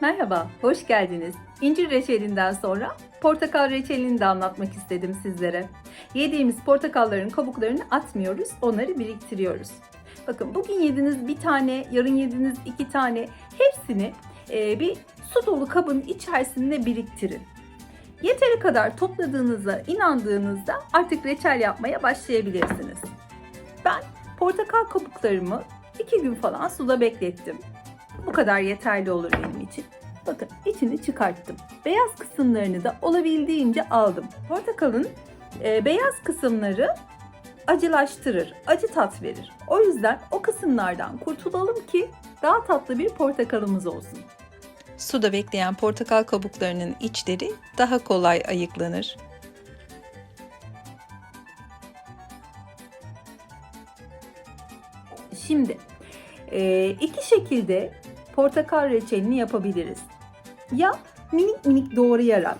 Merhaba, hoş geldiniz. İncir reçelinden sonra portakal reçelini de anlatmak istedim sizlere. Yediğimiz portakalların kabuklarını atmıyoruz, onları biriktiriyoruz. Bakın bugün yediğiniz bir tane, yarın yediğiniz iki tane hepsini e, bir su dolu kabın içerisinde biriktirin. Yeteri kadar topladığınıza inandığınızda artık reçel yapmaya başlayabilirsiniz. Ben portakal kabuklarımı iki gün falan suda beklettim. Bu kadar yeterli olur benim için. Bakın içini çıkarttım. Beyaz kısımlarını da olabildiğince aldım. Portakalın e, beyaz kısımları acılaştırır, acı tat verir. O yüzden o kısımlardan kurtulalım ki daha tatlı bir portakalımız olsun. Suda bekleyen portakal kabuklarının içleri daha kolay ayıklanır. Şimdi e, iki şekilde portakal reçelini yapabiliriz. Ya minik minik doğrayarak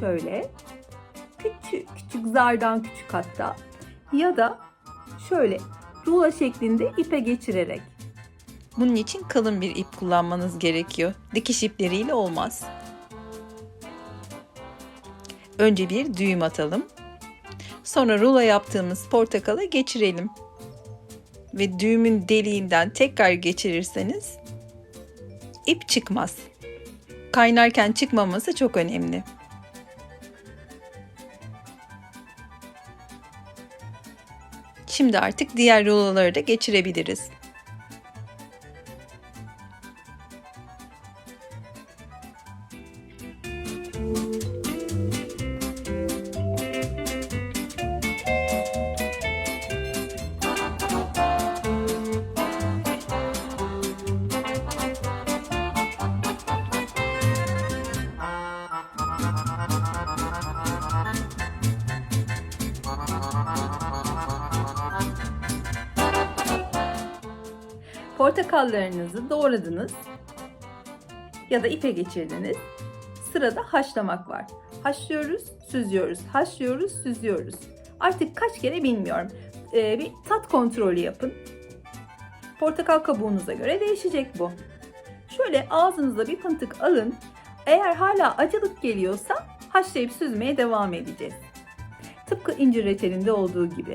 şöyle küçük küçük zardan küçük hatta ya da şöyle rulo şeklinde ipe geçirerek Bunun için kalın bir ip kullanmanız gerekiyor. Dikiş ipleriyle olmaz. Önce bir düğüm atalım. Sonra rulo yaptığımız portakala geçirelim. Ve düğümün deliğinden tekrar geçirirseniz ip çıkmaz. Kaynarken çıkmaması çok önemli. Şimdi artık diğer ruloları da geçirebiliriz. Portakallarınızı doğradınız ya da ipe geçirdiniz. Sırada haşlamak var. Haşlıyoruz, süzüyoruz, haşlıyoruz, süzüyoruz. Artık kaç kere bilmiyorum. Ee, bir tat kontrolü yapın. Portakal kabuğunuza göre değişecek bu. Şöyle ağzınıza bir pıntık alın. Eğer hala acılık geliyorsa haşlayıp süzmeye devam edeceğiz. Tıpkı incir reçelinde olduğu gibi.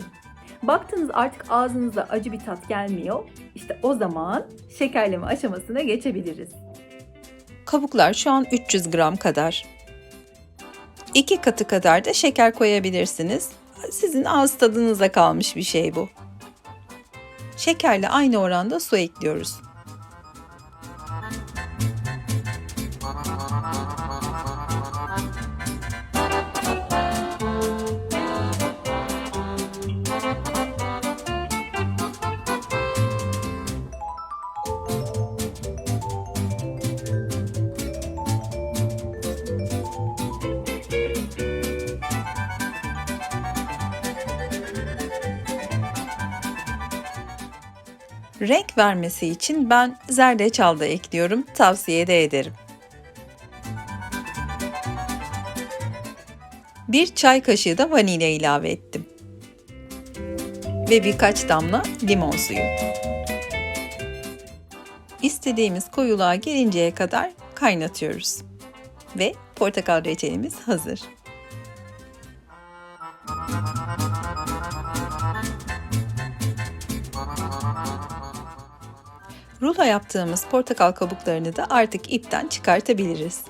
Baktınız artık ağzınıza acı bir tat gelmiyor. İşte o zaman şekerleme aşamasına geçebiliriz. Kabuklar şu an 300 gram kadar. 2 katı kadar da şeker koyabilirsiniz. Sizin ağız tadınıza kalmış bir şey bu. Şekerle aynı oranda su ekliyoruz. Renk vermesi için ben zerdeçal da ekliyorum. Tavsiye de ederim. Bir çay kaşığı da vanilya ilave ettim. Ve birkaç damla limon suyu. İstediğimiz koyuluğa gelinceye kadar kaynatıyoruz. Ve portakal reçelimiz hazır. Rulo yaptığımız portakal kabuklarını da artık ipten çıkartabiliriz.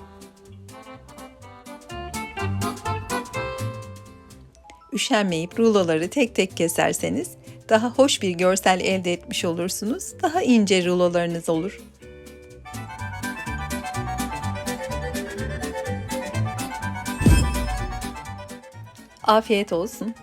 Üşenmeyip ruloları tek tek keserseniz daha hoş bir görsel elde etmiş olursunuz. Daha ince rulolarınız olur. Afiyet olsun.